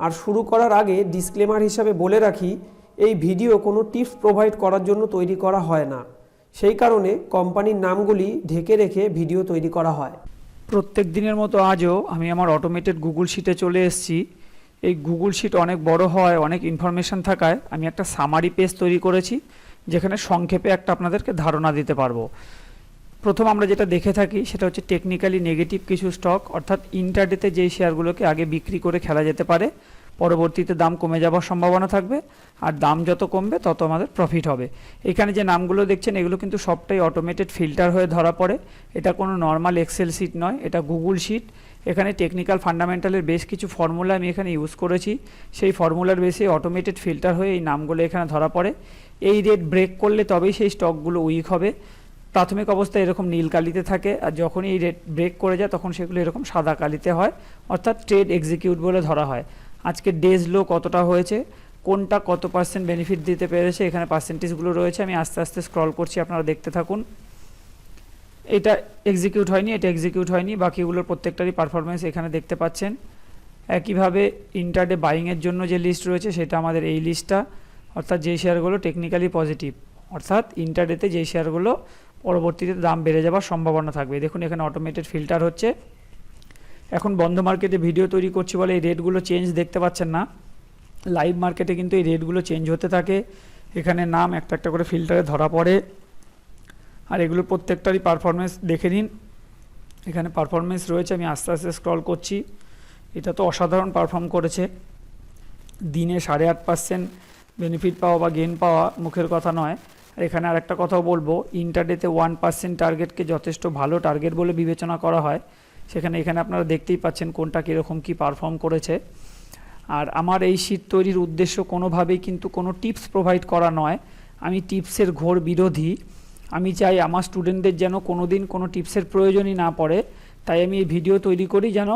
আর শুরু করার আগে ডিসক্লেমার হিসাবে বলে রাখি, এই ভিডিও কোনো টিপস প্রোভাইড করার জন্য তৈরি করা হয় না। সেই কারণে কোম্পানির নামগুলি ঢেকে রেখে ভিডিও তৈরি করা হয়। প্রত্যেক দিনের মতো আজও আমি আমার অটোমেটেড গুগল শিটে চলে এসেছি। এই গুগল শিট অনেক বড় হয়, অনেক ইনফরমেশন থাকায় আমি একটা সামারি পেজ তৈরি করেছি, যেখানে সংক্ষেপে একটা আপনাদেরকে ধারণা দিতে পারব। প্রথম আমরা যেটা দেখে থাকি সেটা হচ্ছে টেকনিক্যালি নেগেটিভ কিছু স্টক অর্থাৎ ইন্টারডেতে যেই শেয়ারগুলোকে আগে বিক্রি করে খেলা যেতে পারে, পরবর্তীতে দাম কমে যাওয়ার সম্ভাবনা থাকবে, আর দাম যত কমবে তত আমাদের প্রফিট হবে। এখানে যে নামগুলো দেখছেন, এগুলো কিন্তু সবটাই অটোমেটেড ফিল্টার হয়ে ধরা পড়ে। এটা কোনো নর্মাল এক্সেল শিট নয়, এটা গুগল শিট এখানে টেকনিক্যাল ফান্ডামেন্টালের বেশ কিছু ফর্মুলা আমি এখানে ইউজ করেছি। সেই ফর্মুলার বেসে অটোমেটেড ফিল্টার হয়ে এই নামগুলো এখানে ধরা পড়ে। এই রেট ব্রেক করলে তবেই সেই স্টকগুলো উইক হবে। প্রাথমিক অবস্থায় এরকম নীল কালিতে থাকে আর যখনই এই রেট ব্রেক করে যায় তখন সেগুলো এরকম সাদা কালিতে হয়, অর্থাৎ ট্রেড এক্সিকিউট বলে ধরা হয়। আজকে ডেজ লো কতটা হয়েছে, কোনটা কত পার্সেন্ট বেনিফিট দিতে পেরেছে, এখানে পার্সেন্টেজগুলো রয়েছে, আমি আস্তে আস্তে স্ক্রল করছি, আপনারা দেখতে থাকুন। এটা এক্সিকিউট হয়নি, এটা এক্সিকিউট হয়নি, বাকিগুলোর প্রত্যেকটারই পারফরমেন্স এখানে দেখতে পাচ্ছেন। একইভাবে ইন্টারডে বাইংয়ের জন্য যে লিস্ট রয়েছে, সেটা আমাদের এই লিস্টটা অর্থাৎ যেই শেয়ারগুলো টেকনিক্যালি পজিটিভ অর্থাৎ ইন্টারডেতে যেই শেয়ারগুলো পরবর্তীতে দাম বেড়ে যাওয়ার সম্ভাবনা থাকবে। দেখুন, এখানে অটোমেটেড ফিল্টার হচ্ছে। এখন বন্ধ মার্কেটে ভিডিও তৈরি করছি বলে এই রেটগুলো চেঞ্জ দেখতে পাচ্ছেন না। লাইভ মার্কেটে কিন্তু এই রেটগুলো চেঞ্জ হতে থাকে। এখানে নাম একটা একটা করে ফিল্টারে ধরা পড়ে। আর এগুলো প্রত্যেকটারই পারফরমেন্স দেখে নিন। এখানে পারফরমেন্স রয়েছে, আমি আস্তে আস্তে স্ক্রল করছি। এটা তো অসাধারণ পারফর্ম করেছে। দিনে সাড়ে আট পার্সেন্ট বেনিফিট পাওয়া বা গেন পাওয়া মুখের কথা নয়। আর এখানে আর একটা কথাও বলব ইন্টারডেতে ওয়ান পার্সেন্ট টার্গেটকে যথেষ্ট ভালো টার্গেট বলে বিবেচনা করা হয়। সেখানে, এখানে আপনারা দেখতেই পাচ্ছেন কোনটা কীরকম কী পারফর্ম করেছে। আর আমার এই শীট তৈরির উদ্দেশ্য কোনোভাবেই কিন্তু কোনো টিপস প্রোভাইড করা নয়। আমি টিপসের ঘোর বিরোধী। আমি চাই আমার স্টুডেন্টদের যেন কোনো দিন কোনো টিপসের প্রয়োজনই না পড়ে। তাই আমি এই ভিডিও তৈরি করি যেন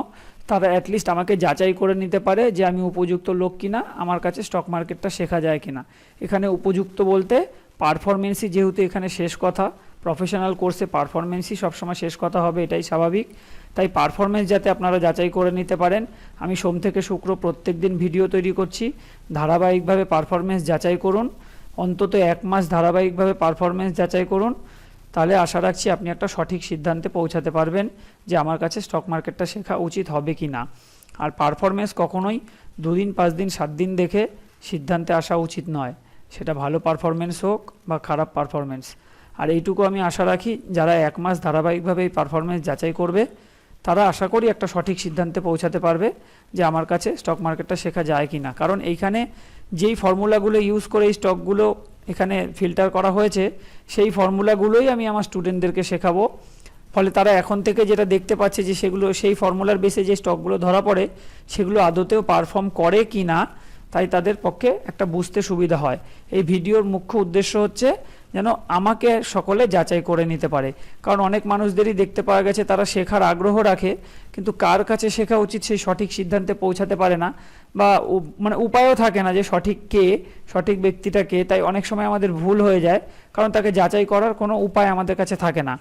তারা অ্যাটলিস্ট আমাকে যাচাই করে নিতে পারে যে আমি উপযুক্ত লোক কিনা, আমার কাছে স্টক মার্কেটটা শেখা যায় কিনা। এখানে উপযুক্ত বলতে পারফরমেন্সই যেহেতু এখানে শেষ কথা প্রফেশনাল কোর্সে পারফরমেন্সই সবসময় শেষ কথা হবে, এটাই স্বাভাবিক। তাই পারফরমেন্স যাতে আপনারা যাচাই করে নিতে পারেন, আমি সোম থেকে শুক্র প্রত্যেক দিন ভিডিও তৈরি করছি। ধারাবাহিকভাবে পারফরমেন্স যাচাই করুন, অন্তত এক মাস ধারাবাহিকভাবে পারফরমেন্স যাচাই করুন। তাহলে আশা রাখছি আপনি একটা সঠিক সিদ্ধান্তে পৌঁছাতে পারবেন যে আমার কাছে স্টক মার্কেটটা শেখা উচিত হবে কি না। আর পারফরমেন্স কখনোই দুদিন পাঁচ দিন সাত দিন দেখে সিদ্ধান্তে আসা উচিত নয়। সেটা ভালো পারফরমেন্স হোক বা খারাপ পারফরমেন্স আর এইটুকু আমি আশা রাখি, যারা এক মাস ধারাবাহিকভাবে এই পারফরমেন্স যাচাই করবে, তারা আশা করি একটা সঠিক সিদ্ধান্তে পৌঁছাতে পারবে যে আমার কাছে স্টক মার্কেটটা শেখা যায় কি না কারণ এইখানে যেই ফর্মুলাগুলো ইউজ করে এই স্টকগুলো এখানে ফিল্টার করা হয়েছে, সেই ফর্মুলাগুলোই আমি আমার স্টুডেন্টদেরকে শেখাবো। ফলে তারা এখন থেকে যেটা দেখতে পাচ্ছে যে সেগুলো, সেই ফর্মুলার বেসে যে স্টকগুলো ধরা পড়ে, সেগুলো আদতেও পারফর্ম করে কি না তাই তাদের পক্ষে একটা বুঝতে সুবিধা হয়। এই ভিডিওর মুখ্য উদ্দেশ্য হচ্ছে যেন আমাকে সকলে যাচাই করে নিতে পারে। কারণ অনেক মানুষদেরই দেখতে পাওয়া গেছে, তারা শেখার আগ্রহ রাখে, কিন্তু কার কাছে শেখা উচিত সেই সঠিক সিদ্ধান্তে পৌঁছাতে পারে না বা মানে উপায়ও থাকে না যে সঠিক কে, সঠিক ব্যক্তিটা কে, তাই অনেক সময় আমাদের ভুল হয়ে যায়, কারণ তাকে যাচাই করার কোনো উপায় আমাদের কাছে থাকে না।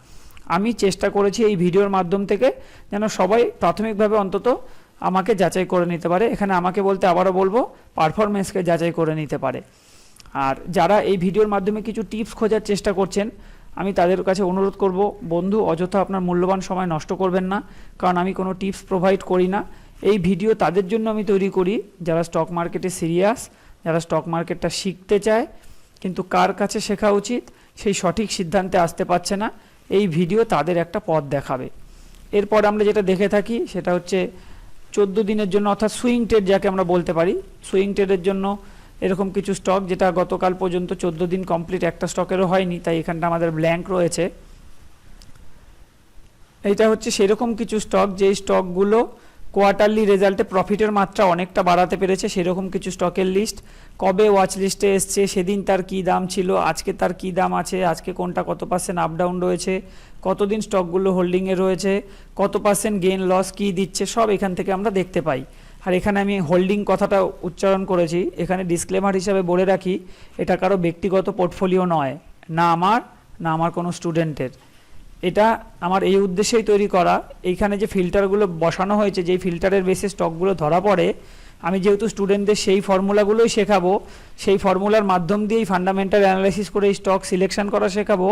আমি চেষ্টা করেছি এই ভিডিওর মাধ্যম থেকে যেন সবাই প্রাথমিকভাবে অন্তত আমাকে যাচাই করে নিতে পারে। এখানে আমাকে বলতে আবারও বলব পারফরমেন্সকে যাচাই করে নিতে পারে। আর যারা এই ভিডিওর মাধ্যমে কিছু টিপস খোঁজার চেষ্টা করছেন, আমি তাদের কাছে অনুরোধ করব, বন্ধু, অযথা আপনার মূল্যবান সময় নষ্ট করবেন না, কারণ আমি কোনো টিপস প্রোভাইড করি না। এই ভিডিও তাদের জন্য আমি তৈরি করি, যারা স্টক মার্কেটে সিরিয়াস যারা স্টক মার্কেটটা শিখতে চায়, কিন্তু কার কাছে শেখা উচিত, সেই সঠিক সিদ্ধান্তে আসতে পারছে না, এই ভিডিও তাদের একটা পথ দেখাবে। এরপর আমরা যেটা দেখে থাকি, সেটা হচ্ছে চোদ্দ দিনের জন্য, অর্থাৎ সুইং ট্রেড যাকে আমরা বলতে পারি, সুইং ট্রেডের জন্য এরকম কিছু স্টক যেটা গতকাল পর্যন্ত চোদ্দ দিন কমপ্লিট একটা স্টকেরও হয়নি, তাই এখানটা আমাদের ব্ল্যাঙ্ক রয়েছে। এটা হচ্ছে সেরকম কিছু স্টক, যেই স্টকগুলো কোয়ার্টারলি রেজাল্টে প্রফিটের মাত্রা অনেকটা বাড়াতে পেরেছে, সেরকম কিছু স্টকের লিস্ট। কবে ওয়াচ লিস্টে এসছে, সেদিন তার কী দাম ছিল, আজকে তার কী দাম আছে, আজকে কোনটা, কত পার্সেন্ট আপ ডাউন রয়েছে, কতদিন স্টকগুলো হোল্ডিংয়ে রয়েছে, কত পার্সেন্ট গেন লস কী দিচ্ছে, সব এখান থেকে আমরা দেখতে পাই। আর এখানে আমি হোল্ডিং কথাটা উচ্চারণ করেছি, এখানে ডিসক্লেমার হিসাবে বলে রাখি, এটা কারও ব্যক্তিগত পোর্টফোলিও নয়, না আমার না আমার কোনো স্টুডেন্টের এটা আমার এই উদ্দেশ্যেই তৈরি করা, এইখানে যে ফিল্টারগুলো বসানো হয়েছে, যেই ফিল্টারের বেসে স্টকগুলো ধরা পড়ে আমি যেহেতু স্টুডেন্টদের সেই ফর্মুলাগুলোই শেখাবো, সেই ফর্মুলার মাধ্যম দিয়েই ফান্ডামেন্টাল অ্যানালাইসিস করে স্টক সিলেকশন করা শেখাবো।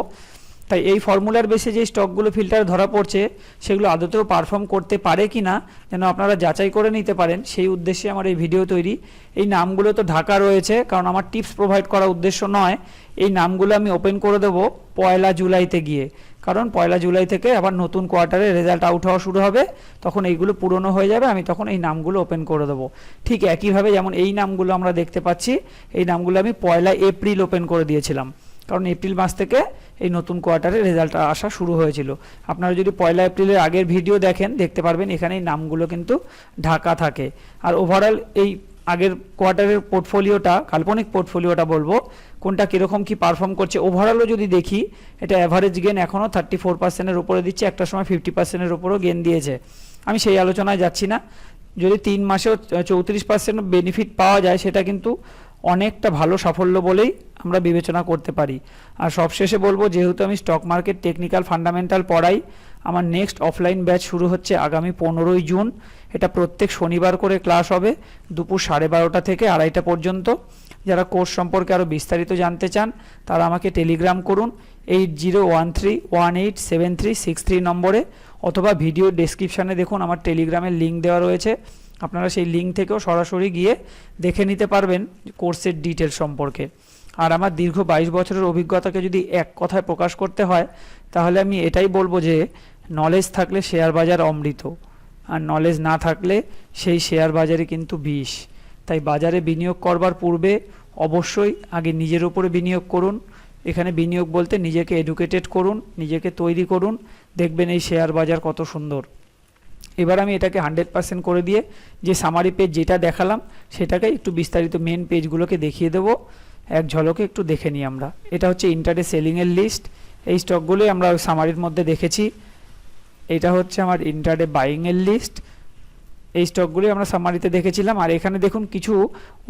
তাই এই ফর্মুলার বেসে যে স্টকগুলো ফিল্টার ধরা পড়ছে, সেগুলো আদতেও পারফর্ম করতে পারে কি না যেন আপনারা যাচাই করে নিতে পারেন, সেই উদ্দেশ্যে আমার এই ভিডিও তৈরি। এই নামগুলো তো ঢাকা রয়েছে, কারণ আমার টিপস প্রোভাইড করা উদ্দেশ্য নয়। এই নামগুলো আমি ওপেন করে দেবো পয়লা জুলাইতে গিয়ে। কারণ পয়লা জুলাই থেকে আবার নতুন কোয়ার্টারে রেজাল্ট আউট হওয়া শুরু হবে, তখন এইগুলো পুরনো হয়ে যাবে, আমি তখন এই নামগুলো ওপেন করে দেবো। ঠিক একইভাবে যেমন এই নামগুলো আমরা দেখতে পাচ্ছি, এই নামগুলো আমি পয়লা এপ্রিল ওপেন করে দিয়েছিলাম। কারণ এপ্রিল মাস থেকে এই নতুন কোয়ার্টারে রেজাল্ট আসা শুরু হয়েছিল। আপনারা যদি পয়লা এপ্রিলের আগের ভিডিও দেখেন, দেখতে পারবেন এখানে এই নামগুলো কিন্তু ঢাকা থাকে। আর ওভারঅল এই আগের কোয়ার্টারের পোর্টফোলিওটা, কাল্পনিক পোর্টফোলিওটা বলব, কোনটা কীরকম কি পারফর্ম করছে ওভারঅলও যদি দেখি, এটা অ্যাভারেজ গেন এখনও থার্টি ফোর পার্সেন্টের উপরে দিচ্ছে, একটা সময় ফিফটি পার্সেন্টের উপরেও গেন দিয়েছে। আমি সেই আলোচনায় যাচ্ছি না। যদি তিন মাসেও চৌত্রিশ পার্সেন্ট বেনিফিট পাওয়া যায়, সেটা কিন্তু অনেকটা ভালো সাফল্য বলেই আমরা বিবেচনা করতে পারি। আর সবশেষে বলব, যেহেতু আমি স্টক মার্কেট টেকনিক্যাল ফান্ডামেন্টাল পড়াই আমার নেক্সট অফলাইন ব্যাচ শুরু হচ্ছে আগামী পনেরোই জুন। এটা প্রত্যেক শনিবার করে ক্লাস হবে, দুপুর সাড়ে বারোটা থেকে আড়াইটা পর্যন্ত। যারা কোর্স সম্পর্কে আরও বিস্তারিত জানতে চান, তারা আমাকে টেলিগ্রাম করুন eight zero one three one eight seven three six three নম্বরে, অথবা ভিডিও ডেসক্রিপশানে দেখুন, আমার টেলিগ্রামের লিঙ্ক দেওয়া রয়েছে। আপনারা সেই লিঙ্ক থেকেও সরাসরি গিয়ে দেখে নিতে পারবেন কোর্সের ডিটেল সম্পর্কে। আর আমার দীর্ঘ বাইশ বছরের অভিজ্ঞতাকে যদি এক কথায় প্রকাশ করতে হয়, তাহলে আমি এটাই বলব যে নলেজ থাকলে শেয়ার বাজার অমৃত, আর নলেজ না থাকলে সেই শেয়ার বাজারে কিন্তু বিষ। তাই বাজারে বিনিয়োগ করবার পূর্বে অবশ্যই আগে নিজের উপরে বিনিয়োগ করুন। এখানে বিনিয়োগ বলতে নিজেকে এডুকেটেড করুন, নিজেকে তৈরি করুন, দেখবেন এই শেয়ার বাজার কত সুন্দর। এবার আমি এটাকে হান্ড্রেড পার্সেন্ট করে দিয়ে যে সামারি পেজ যেটা দেখালাম, সেটাকে একটু বিস্তারিত মেন পেজগুলোকে দেখিয়ে দেবো। এক ঝলকে একটু দেখে নিই আমরা। এটা হচ্ছে ইন্টারডে সেলিংয়ের লিস্ট এই স্টকগুলোই আমরা সামারির মধ্যে দেখেছি। এটা হচ্ছে আমার ইন্টারডে বাইংয়ের লিস্ট এই স্টকগুলি আমরা সামারিতে দেখেছিলাম, আর এখানে দেখুন কিছু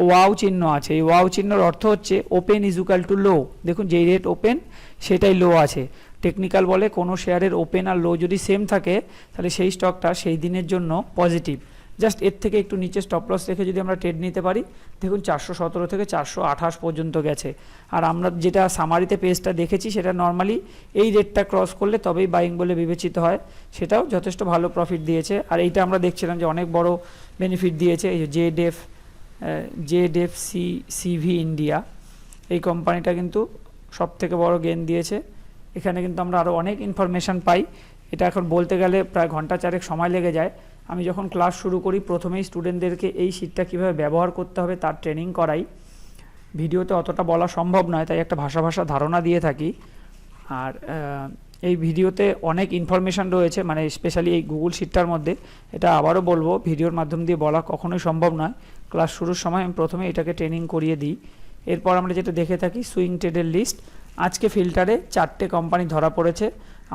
ওয়াও চিহ্ন আছে। এই ওয়াও চিহ্নর অর্থ হচ্ছে open is equal to low দেখুন যেই রেট ওপেন সেটাই লো আছে। টেকনিক্যাল বলে কোনো শেয়ারের ওপেন আর লো যদি সেম থাকে, তাহলে সেই স্টকটা সেই দিনের জন্য পজিটিভ জাস্ট এর থেকে একটু নিচে স্টপ লস রেখে যদি আমরা ট্রেড নিতে পারি, দেখুন চারশো সতেরো থেকে চারশো আঠাশ পর্যন্ত গেছে। আর আমরা যেটা সামারিতে পেজটা দেখেছি, সেটা নর্মালি এই রেটটা ক্রস করলে তবেই বাইং বলে বিবেচিত হয়। সেটাও যথেষ্ট ভালো প্রফিট দিয়েছে। আর এইটা আমরা দেখছিলাম যে অনেক বড় বেনিফিট দিয়েছে, এই জে ডেফ জে ডেফ সি সিভি ইন্ডিয়া এই কোম্পানিটা কিন্তু সব থেকে বড় গেন দিয়েছে। এখানে কিন্তু আমরা আরও অনেক ইনফরমেশান পাই। এটা এখন বলতে গেলে প্রায় ঘণ্টা চারেক সময় লেগে যায়। আমি যখন ক্লাস শুরু করি, প্রথমেই স্টুডেন্টদেরকে এই শিটটা কীভাবে ব্যবহার করতে হবে তার ট্রেনিং করাই। ভিডিওতে অতটা বলা সম্ভব নয়, তাই একটা ভাষা ভাষা ধারণা দিয়ে থাকি। আর এই ভিডিওতে অনেক ইনফরমেশান রয়েছে মানে স্পেশালি এই গুগল শিটটার মধ্যে। এটা আবারও বলব, ভিডিওর মাধ্যম দিয়ে বলা কখনোই সম্ভব নয়। ক্লাস শুরুর সময় আমি প্রথমে এটাকে ট্রেনিং করিয়ে দিই। এরপর আমরা যেটা দেখে থাকি সুইং ট্রেডের লিস্ট আজকে ফিল্টারে চারটে কোম্পানি ধরা পড়েছে।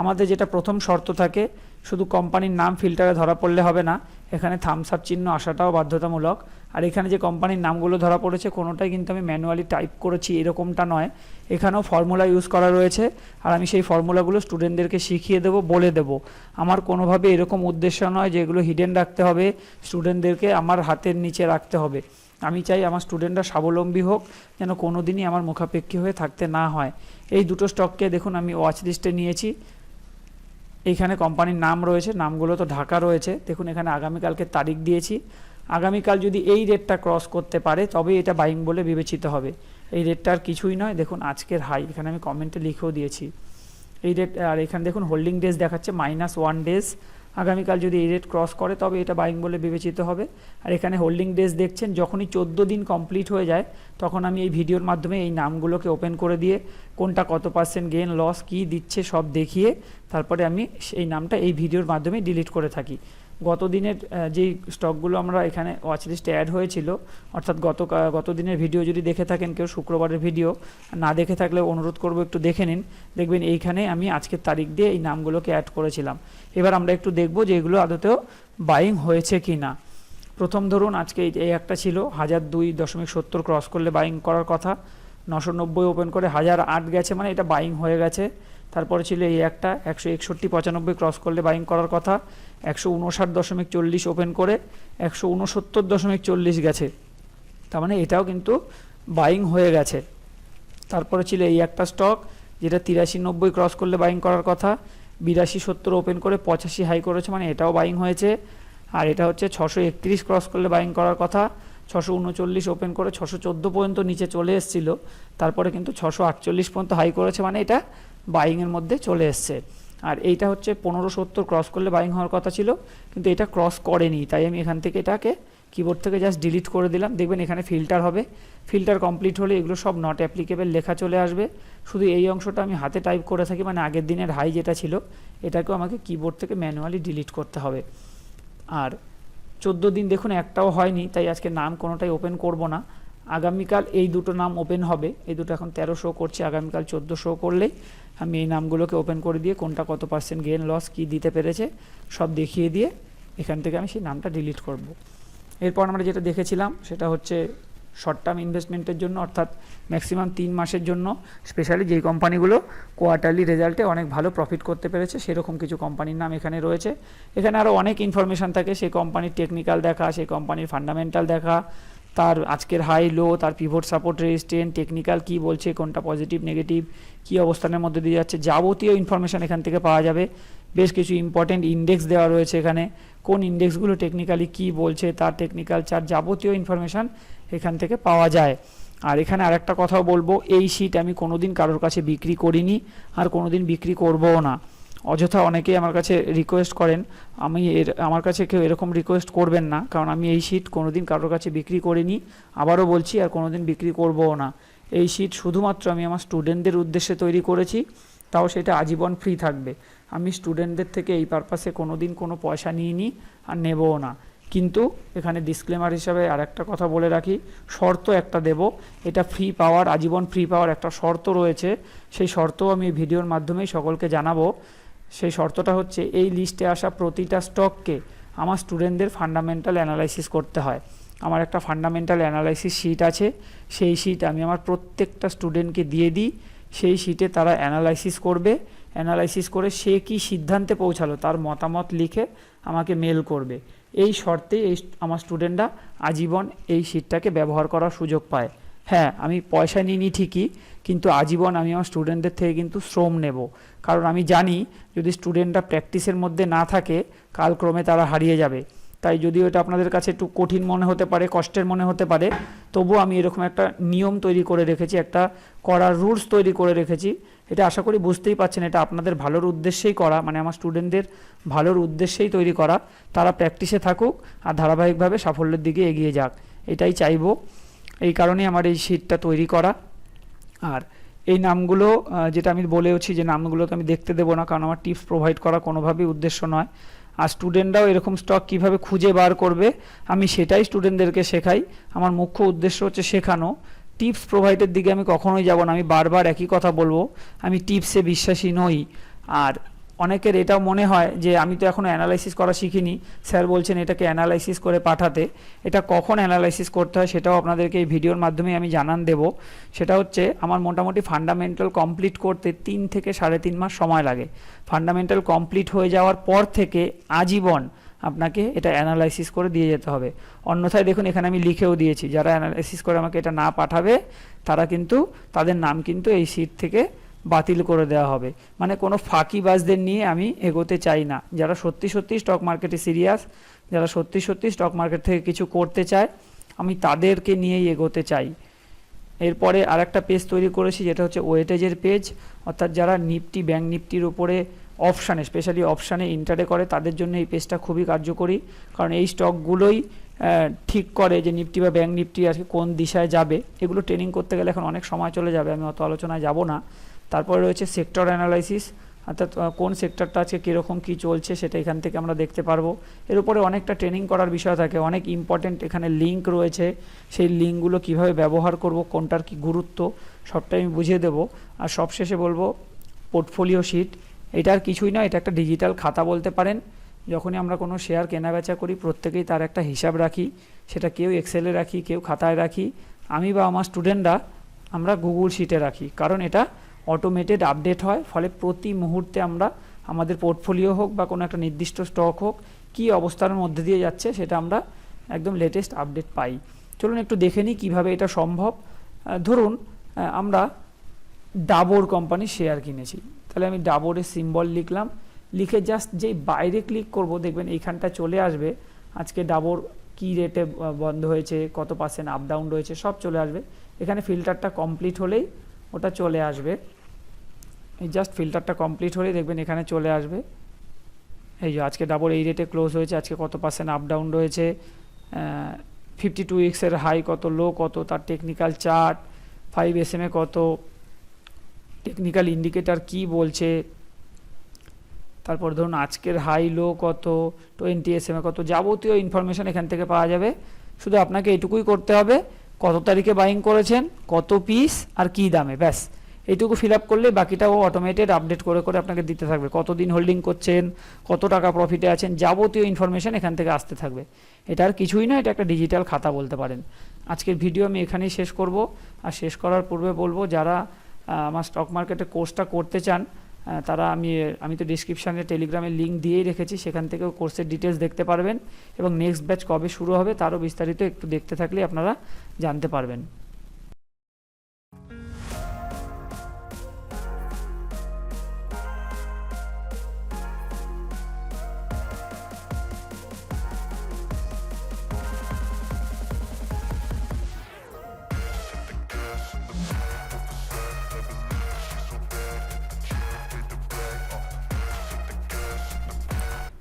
আমাদের যেটা প্রথম শর্ত থাকে শুধু কোম্পানির নাম ফিল্টারে ধরা পড়লে হবে না, এখানে থামস আপ চিহ্ন আসাটাও বাধ্যতামূলক। আর এখানে যে কোম্পানির নামগুলো ধরা পড়েছে, কোনোটাই কিন্তু আমি ম্যানুয়ালি টাইপ করেছি, এরকমটা নয়। এখানেও ফর্মুলা ইউজ করা রয়েছে, আর আমি সেই ফর্মুলাগুলো স্টুডেন্টদেরকে শিখিয়ে দেবো, বলে দেবো। আমার কোনোভাবে এরকম উদ্দেশ্য নয় যে এগুলো হিডেন রাখতে হবে স্টুডেন্টদেরকে আমার হাতের নিচে রাখতে হবে। আমি চাই আমার স্টুডেন্টরা স্বাবলম্বী হোক, যেন কোনো দিনই আমার মুখাপেক্ষী হয়ে থাকতে না হয়। এই দুটো স্টককে দেখুন, আমি ওয়াচ লিস্টে নিয়েছি। এইখানে কোম্পানির নাম রয়েছে, নামগুলো তো ঢাকা রয়েছে। দেখুন, এখানে আগামীকালকে তারিখ দিয়েছি। আগামীকাল যদি এই রেটটা ক্রস করতে পারে তবে এটা বাইং বলে বিবেচিত হবে। এই রেটটা আর কিছুই নয়। দেখুন, আজকের হাই এখানে আমি কমেন্টে লিখেও দিয়েছি। এই রেট আর এখানে দেখুন হোল্ডিং ডেজ দেখাচ্ছে মাইনাস ওয়ান ডেজ আগামীকাল যদি এই রেট ক্রস করে, তবে এটা বাইং বলে বিবেচিত হবে। আর এখানে হোল্ডিং ডেজ দেখছেন, যখনই চোদ্দ দিন কমপ্লিট হয়ে যায়, তখন আমি এই ভিডিওর মাধ্যমে এই নামগুলোকে ওপেন করে দিয়ে কোনটা কত পার্সেন্ট গেন লস কি দিচ্ছে সব দেখিয়ে তারপরে আমি সেই নামটা এই ভিডিওর মাধ্যমে ডিলিট করে থাকি। গত দিনের যেই স্টকগুলো আমরা এখানে ওয়াচ লিস্টে অ্যাড হয়েছিল, অর্থাৎ গত গত দিনের ভিডিও যদি দেখে থাকেন কেউ, শুক্রবারের ভিডিও না দেখে থাকলে অনুরোধ করব একটু দেখে নিন। দেখবেন এইখানে আমি আজকের তারিখ দিয়ে এই নামগুলোকে অ্যাড করেছিলাম। এবার আমরা একটু দেখব যে এগুলো আদতেও বাইং হয়েছে কি না প্রথম ধরুন, আজকে এই একটা ছিল, হাজার দুই দশমিক সত্তর ক্রস করলে বাইং করার কথা। নশো নব্বই ওপেন করে হাজার আট গেছে মানে এটা বাইং হয়ে গেছে। তারপরে ছিল এই একটা, একশো একষট্টি, পঁচানব্বই ক্রস করলে বাইং করার কথা, একশো উনষাট দশমিক চল্লিশ ওপেন করে একশো উনসত্তর দশমিক চল্লিশ গেছে। তার মানে এটাও কিন্তু বাইং হয়ে গেছে। তারপরে ছিল এই একটা স্টক যেটা তিরাশি নব্বই ক্রস করলে বাইং করার কথা, বিরাশি সত্তর ওপেন করে পঁচাশি হাই করেছে মানে এটাও বাইং হয়েছে। আর এটা হচ্ছে ছশো একত্রিশ ক্রস করলে বাইং করার কথা ছশো উনচল্লিশ ওপেন করে ছশো চোদ্দ পর্যন্ত নিচে চলে এসেছিল। তারপরে কিন্তু ছশো আটচল্লিশ পর্যন্ত হাই করেছে মানে এটা বাইংয়ের মধ্যে চলে এসছে। আর এইটা হচ্ছে পনেরো সত্তর ক্রস করলে বাইং হওয়ার কথা ছিল, কিন্তু এটা ক্রস করেনি। তাই আমি এখান থেকে এটাকে কিবোর্ড থেকে জাস্ট ডিলিট করে দিলাম। দেখবেন এখানে ফিল্টার হবে। ফিল্টার কমপ্লিট হলে এগুলো সব নট অ্যাপ্লিকেবল লেখা চলে আসবে। শুধু এই অংশটা আমি হাতে টাইপ করে থাকি মানে আগের দিনের হাই যেটা ছিল, এটাকেও আমাকে কিবোর্ড থেকে ম্যানুয়ালি ডিলিট করতে হবে। আর চোদ্দ দিন দেখুন, একটাও হয়নি, তাই আজকে নাম কোনোটাই ওপেন করব না। আগামীকাল এই দুটো নাম ওপেন হবে, এই দুটো এখন তেরো শো করছে, আগামীকাল চোদ্দ শো করলেই আমি এই নামগুলোকে ওপেন করে দিয়ে কোনটা কত পার্সেন্ট গেন লস কি দিতে পেরেছে, সব দেখিয়ে দিয়ে এখান থেকে আমি সেই নামটা ডিলিট করব। এরপর আমরা যেটা দেখেছিলাম, সেটা হচ্ছে শর্ট টার্ম ইনভেস্টমেন্টের জন্য, অর্থাৎ ম্যাক্সিমাম তিন মাসের জন্য স্পেশালি যেই কোম্পানিগুলো কোয়ার্টারলি রেজাল্টে অনেক ভালো প্রফিট করতে পেরেছে, সেরকম কিছু কোম্পানির নাম এখানে রয়েছে। এখানে আরও অনেক ইনফরমেশান থাকে, সেই কোম্পানির টেকনিক্যাল দেখা, সেই কোম্পানির ফান্ডামেন্টাল দেখা, তার আজকের হাই লো তার পিভট সাপোর্ট রেজিস্ট্যান্ট টেকনিক্যাল কি বলছে, কোনটা পজিটিভ নেগেটিভ কী অবস্থানের মধ্যে দিয়ে যাচ্ছে, যাবতীয় ইনফরমেশান এখান থেকে পাওয়া যাবে। বেশ কিছু ইম্পর্টেন্ট ইন্ডেক্স দেওয়া রয়েছে এখানে। কোন ইন্ডেক্সগুলো টেকনিক্যালি কি বলছে, তার টেকনিক্যাল চার্ট যাবতীয় ইনফরমেশান এখান থেকে পাওয়া যায়। আর এখানে আরেকটা কথাও বলব, এই শিট আমি কোনোদিন কারোর কাছে বিক্রি করিনি, আর কোনোদিন বিক্রি করবও না। অযথা অনেকেই আমার কাছে রিকোয়েস্ট করেন, আমি এর, আমার কাছে কেউ এরকম রিকোয়েস্ট করবেন না, কারণ আমি এই শিট কোনোদিন কারোর কাছে বিক্রি করিনি, আবারও বলছি, আর কোনোদিন বিক্রি করবও না। এই শিট শুধুমাত্র আমি আমার স্টুডেন্টদের উদ্দেশ্যে তৈরি করেছি, তাও সেটা আজীবন ফ্রি থাকবে। আমি স্টুডেন্টদের থেকে এই পারপাসে কোনো দিন কোনো পয়সা নিইনি আর নেবও না। কিন্তু এখানে ডিসক্লেমার হিসাবে আর একটা কথা বলে রাখি, শর্ত একটা দেব, এটা ফ্রি পাওয়ার আজীবন ফ্রি পাওয়ার একটা শর্ত রয়েছে। সেই শর্তও আমি ভিডিওর মাধ্যমেই সকলকে জানাব। সেই শর্তটা হচ্ছে এই লিস্টে আসা প্রতিটা স্টককে আমার স্টুডেন্টদের ফান্ডামেন্টাল অ্যানালাইসিস করতে হয়। আমার একটা ফান্ডামেন্টাল অ্যানালাইসিস শিট আছে, সেই শিট আমি আমার প্রত্যেকটা স্টুডেন্টকে দিয়ে দিই। সেই শিটে তারা অ্যানালাইসিস করবে। অ্যানালাইসিস করে সে কি সিদ্ধান্তে পৌঁছালো, তার মতামত লিখে আমাকে মেল করবে। এই শর্তে এই আমার স্টুডেন্টরা আজীবন এই শিটটাকে ব্যবহার করার সুযোগ পায়। হ্যাঁ আমি পয়সা নিইনি ঠিকই, কিন্তু আজীবন আমি আমার স্টুডেন্টদের থেকে কিন্তু শ্রম নেব। কারণ আমি জানি, যদি স্টুডেন্টরা প্র্যাকটিসের মধ্যে না থাকে, কালক্রমে তারা হারিয়ে যাবে। তাই যদিও এটা আপনাদের কাছে একটু কঠিন মনে হতে পারে, কষ্টের মনে হতে পারে, তবুও আমি এরকম একটা নিয়ম তৈরি করে রেখেছি, একটা করার রুলস তৈরি করে রেখেছি এটা আশা করি বুঝতেই পারছেন, এটা আপনাদের ভালোর উদ্দেশ্যেই করা মানে আমার স্টুডেন্টদের ভালোর উদ্দেশ্যেই তৈরি করা। তারা প্র্যাকটিসে থাকুক আর ধারাবাহিকভাবে সাফল্যের দিকে এগিয়ে যাক, এটাই চাইব। এই কারণেই আমার এই শিটটা তৈরি করা। আর এই নামগুলো যেটা আমি বলেওছি যে নামগুলোকে আমি দেখতে দেবো না, কারণ আমার টিপস প্রোভাইড করা কোনোভাবেই উদ্দেশ্য নয়। আর স্টুডেন্টরাও এরকম স্টক কীভাবে খুঁজে বার করবে, আমি সেটাই স্টুডেন্টদেরকে শেখাই। আমার মুখ্য উদ্দেশ্য হচ্ছে শেখানো। টিপস প্রোভাইডের দিকে আমি কখনোই যাব না। আমি বারবার একই কথা বলব, আমি টিপসে বিশ্বাসী নই। আর অনেকের এটাও মনে হয় যে, আমি তো এখনও অ্যানালাইসিস করা শিখিনি। স্যার বলছেন এটাকে অ্যানালাইসিস করে পাঠাতে। এটা কখন অ্যানালাইসিস করতে হয় সেটাও আপনাদেরকে এই ভিডিওর মাধ্যমে আমি জানান দেব। সেটা হচ্ছে, আমার মোটামুটি ফান্ডামেন্টাল কমপ্লিট করতে তিন থেকে সাড়ে তিন মাস সময় লাগে। ফান্ডামেন্টাল কমপ্লিট হয়ে যাওয়ার পর থেকে আজীবন আপনাকে এটা অ্যানালাইসিস করে দিয়ে যেতে হবে। অন্যথায় দেখুন, এখানে আমি লিখেও দিয়েছি, যারা অ্যানালাইসিস করে আমাকে এটা না পাঠাবে, তারা কিন্তু তাদের নাম কিন্তু এই সিট থেকে বাতিল করে দেওয়া হবে। মানে কোনো ফাঁকিবাজদের নিয়ে আমি এগোতে চাই না। যারা সত্যি সত্যি স্টক মার্কেটে সিরিয়াস যারা সত্যি সত্যি স্টক মার্কেট থেকে কিছু করতে চায়, আমি তাদেরকে নিয়েই এগোতে চাই। এরপরে আরেকটা পেজ তৈরি করেছি, যেটা হচ্ছে ওয়েটেজের পেজ অর্থাৎ যারা নিফটি ব্যাঙ্ক নিফটির উপরে অপশানে স্পেশালি অপশানে ইন্টারে করে, তাদের জন্য এই পেজটা খুবই কার্যকরী। কারণ এই স্টকগুলোই ঠিক করে যে নিফটি বা ব্যাঙ্ক নিফটি আজকে কোন দিশায় যাবে, এগুলো ট্রেনিং করতে গেলে এখন অনেক সময় চলে যাবে, আমি অত আলোচনায় যাব না। তারপরে রয়েছে সেক্টর অ্যানালাইসিস অর্থাৎ কোন সেক্টরটা আজকে কীরকম কী চলছে সেটা এখান থেকে আমরা দেখতে পারব। এর উপরে অনেকটা ট্রেনিং করার বিষয় থাকে, অনেক ইম্পর্টেন্ট এখানে লিঙ্ক রয়েছে, সেই লিঙ্কগুলো কীভাবে ব্যবহার করব, কোনটার কি গুরুত্ব, সবটাই আমি বুঝিয়ে দেবো। আর সবশেষে বলব পোর্টফোলিও শিট এটা আর কিছুই নয়, এটা একটা ডিজিটাল খাতা বলতে পারেন। যখনই আমরা কোনো শেয়ার কেনাবেচা করি, প্রত্যেকেই তার একটা হিসাব রাখি, সেটা কেউ এক্সেলে রাখি, কেউ খাতায় রাখি। আমি বা আমার স্টুডেন্টরা আমরা গুগল শিটে রাখি। কারণ এটা অটোমেটেড আপডেট হয়, ফলে প্রতি মুহূর্তে আমরা আমাদের পোর্টফোলিও হোক বা কোনো একটা নির্দিষ্ট স্টক হোক, কী অবস্থার মধ্যে দিয়ে যাচ্ছে সেটা আমরা একদম লেটেস্ট আপডেট পাই। চলুন একটু দেখে নিই কীভাবে এটা সম্ভব। ধরুন আমরা ডাবর কোম্পানির শেয়ার কিনেছি। তাহলে আমি ডাবরের সিম্বল লিখলাম। লিখে জাস্ট যেই বাইরে ক্লিক করব, দেখবেন এইখানটা চলে আসবে। আজকে ডাবর কি রেটে বন্ধ হয়েছে, কত পার্সেন্ট আপ ডাউন রয়েছে, সব চলে আসবে। এখানে ফিল্টারটা কমপ্লিট হলেই ওটা চলে আসবে। এই জাস্ট ফিল্টারটা কমপ্লিট হলেই দেখবেন এখানে চলে আসবে। এই যে আজকে ডাবর এই রেটে ক্লোজ হয়েছে, আজকে কত পার্সেন্ট আপ ডাউন রয়েছে ফিফটি টু উইক্সের হাই কত লো কত, তার technical chart five S M A কত টেকনিক্যাল ইন্ডিকেটর কি বলছে? তারপর ধরুন আজকের হাই লো কত? টোয়েন্টি এস এম কত? যাবতীয় ইনফরমেশন এখান থেকে পাওয়া যাবে। শুধু আপনাকে এটুকুই করতে হবে, কত তারিখে বাইং করেছেন, কত পিস আর কি দামে, ব্যাস। এইটুকু ফিল আপ করলে বাকিটাও অটোমেটেড আপডেট করে করে আপনাকে দিতে থাকবে। কতদিন হোল্ডিং করছেন, কত টাকা প্রফিটে আছেন, যাবতীয় ইনফরমেশন এখান থেকে আসতে থাকবে। এটা আর কিছুই না এটা একটা ডিজিটাল খাতা বলতে পারেন। আজকের ভিডিও আমি এখানেই শেষ করব। আর শেষ করার পূর্বে বলব, যারা আমার স্টক মার্কেটে কোর্সটা করতে চান তারা আমি আমি তো ডিসক্রিপশানে টেলিগ্রামের লিঙ্ক দিয়েই রেখেছি, সেখান থেকেও কোর্সের ডিটেলস দেখতে পারবেন এবং নেক্সট ব্যাচ কবে শুরু হবে, তারও বিস্তারিত একটু দেখতে থাকলে আপনারা জানতে পারবেন।